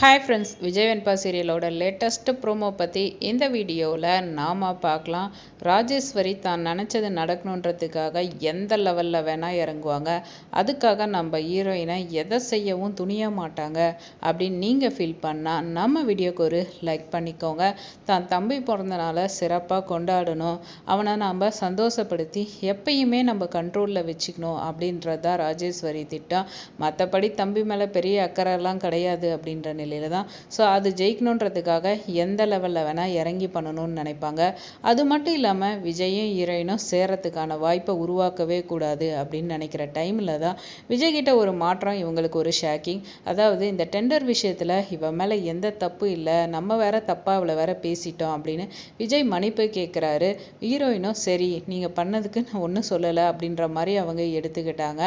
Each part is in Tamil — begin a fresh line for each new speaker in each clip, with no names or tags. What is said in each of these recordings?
ஹாய் ஃப்ரெண்ட்ஸ் விஜய் வெண்பா சீரியலோட லேட்டஸ்ட் ப்ரோமோ பற்றி இந்த வீடியோவில் நாம் பார்க்கலாம். ராஜேஸ்வரி தான் நினச்சது நடக்கணுன்றதுக்காக எந்த லெவலில் வேணால் இறங்குவாங்க. அதுக்காக நம்ம ஹீரோயினை எதை செய்யவும் துணிய மாட்டாங்க. அப்படின்னு நீங்கள் ஃபீல் பண்ணால் நம்ம வீடியோக்கு ஒரு லைக் பண்ணிக்கோங்க. தான் தம்பி பிறந்தனால சிறப்பாக கொண்டாடணும். அவனை நாம் சந்தோஷப்படுத்தி எப்பயுமே நம்ம கண்ட்ரோலில் வச்சுக்கணும் அப்படின்றது தான் ராஜேஸ்வரி திட்டம். மற்றபடி தம்பி மேலே பெரிய அக்கறைலாம் கிடையாது அப்படின்ற நிலையில தான். ஸோ அது ஜெயிக்கணுன்றதுக்காக எந்த லெவலில் வேணால் இறங்கி பண்ணணும்னு நினைப்பாங்க. அது மட்டும் இல்லாமல் விஜயும் ஹீரோயினும் சேரத்துக்கான வாய்ப்பை உருவாக்கவே கூடாது அப்படின்னு நினைக்கிற டைமில் தான் விஜய் கிட்ட ஒரு மாற்றம் இவங்களுக்கு ஒரு ஷாக்கிங் அதாவது இந்த டெண்டர் விஷயத்தில் இவன் மேலே எந்த தப்பு இல்லை நம்ம வேற தப்பாக அவளை வேற பேசிட்டோம் அப்படின்னு விஜய் மன்னிப்பு கேட்குறாரு ஹீரோயினும் சரி நீங்கள் பண்ணதுக்கு நான் ஒன்றும் சொல்லலை அப்படின்ற மாதிரி அவங்க எடுத்துக்கிட்டாங்க.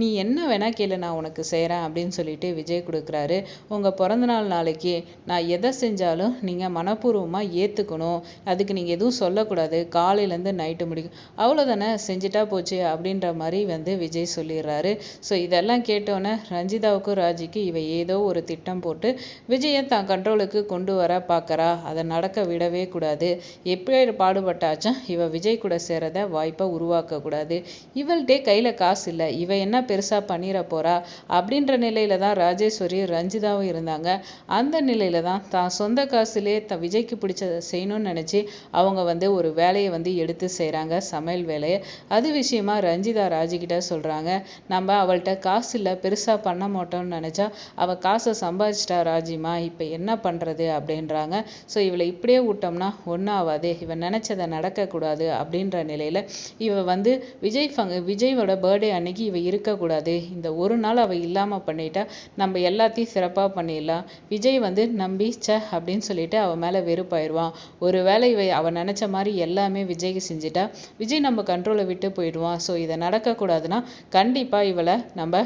நீ என்ன வேணா கேளு நான் உனக்கு செய்கிறேன் அப்படின்னு சொல்லிட்டு விஜய் கொடுக்குறாரு. உங்கள் பிறந்த பிறந்தநாள் நாளைக்கு நான் எதை செஞ்சாலும் நீங்கள் மனப்பூர்வமாக ஏற்றுக்கணும் அதுக்கு நீங்கள் எதுவும் சொல்லக்கூடாது. காலையிலேருந்து நைட்டு முடிக்கும். அவ்வளோதானே செஞ்சுட்டா போச்சு அப்படின்ற மாதிரி வந்து விஜய் சொல்லிடுறாரு. ஸோ இதெல்லாம் கேட்டோன்னே ரஞ்சிதாவுக்கும் ராஜிக்கு இவ ஏதோ ஒரு திட்டம் போட்டு விஜயை தான் கண்ட்ரோலுக்கு கொண்டு வர பார்க்கறா. அதை நடக்க விடவே கூடாது. எப்படி பாடுபட்டாச்சும் இவ விஜய் கூட சேரத வாய்ப்பை உருவாக்கக்கூடாது. இவள்கிட்டே கையில் காசு இல்லை. இவ என்ன பெருசாக பண்ணிட போறா? அப்படின்ற நிலையில தான் ராஜேஸ்வரி ரஞ்சிதாவும் இருந்தாங்க. அந்த நிலையில தான் தான் சொந்த காசுலேயே த விஜய்க்கு பிடிச்சதை செய்யணும்னு நினச்சி அவங்க வந்து ஒரு வேலையை வந்து எடுத்து செய்கிறாங்க சமையல் வேலையை. அது விஷயமா ரஞ்சிதா ராஜிக்கிட்ட சொல்கிறாங்க நம்ம அவள்கிட்ட காசு இல்லை பெருசாக பண்ண மாட்டோம்னு நினச்சா அவள் காசை சம்பாதிச்சிட்டா ராஜிமா இப்போ என்ன பண்ணுறது அப்படின்றாங்க. ஸோ இவளை இப்படியே விட்டோம்னா ஒன்றும் ஆகாது இவன் நினச்சதை நடக்கக்கூடாது அப்படின்ற நிலையில் இவ வந்து விஜய் ஃபங் விஜயோட பர்த்டே அன்னைக்கு இவ இருக்கக்கூடாது. இந்த ஒரு நாள் அவள் இல்லாமல் பண்ணிட்டா நம்ம எல்லாத்தையும் சிறப்பாக பண்ணிடலாம். விஜய் வந்து நம்பி ச அப்படின்னு சொல்லிட்டு அவன் மேலே வெறுப்பாயிடுவான் ஒரு வேளை இவ அவன் நினச்ச மாதிரி எல்லாமே விஜய்க்கு செஞ்சுட்டா விஜய் நம்ம கண்ட்ரோலை விட்டு போயிடுவான். ஸோ இதை நடக்கக்கூடாதுன்னா கண்டிப்பாக இவளை நம்ம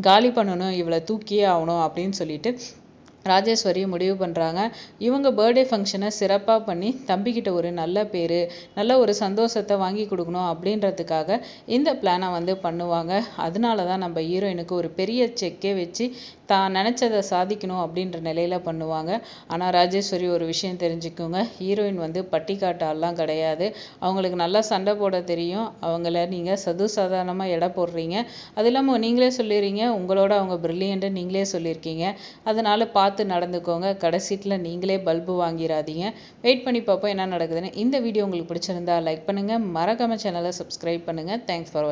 காலி பண்ணணும் இவளை தூக்கியே ஆகணும் அப்படின்னு சொல்லிட்டு ராஜேஸ்வரி முடிவு பண்ணுறாங்க இவங்க பர்த்டே ஃபங்க்ஷனை சிறப்பாக பண்ணி தம்பிக்கிட்ட ஒரு நல்ல பேர் நல்ல ஒரு சந்தோஷத்தை வாங்கி கொடுக்கணும் அப்படின்றதுக்காக இந்த பிளானை வந்து பண்ணுவாங்க. அதனால தான் நம்ம ஹீரோயினுக்கு ஒரு பெரிய செக்கே வச்சு தான் நினச்சதை சாதிக்கணும் அப்படின்ற நிலையில் பண்ணுவாங்க. ஆனால் ராஜேஸ்வரி ஒரு விஷயம் தெரிஞ்சுக்கோங்க. ஹீரோயின் வந்து பட்டிக்காட்டாலாம் கிடையாது. அவங்களுக்கு நல்லா சண்டை போட தெரியும். அவங்கள நீங்கள் சது சாதாரணமாக எடை போடுறீங்க. அது இல்லாமல் நீங்களே சொல்லிடுறீங்க. உங்களோட அவங்க ப்ரில்லியண்ட்டு நீங்களே சொல்லியிருக்கீங்க. அதனால் பார்த்து நடந்துக்கோங்க. கடைசீட்டில் நீங்களே பல்பு வாங்கிடாதீங்க வெயிட் பண்ணி பார்ப்போம் என்ன நடக்குதுன்னு. இந்த வீடியோ உங்களுக்கு பிடிச்சிருந்தா லைக் பண்ணுங்கள் மறக்காமல் சேனலை சப்ஸ்கிரைப் பண்ணுங்கள் தேங்க்ஸ் ஃபார்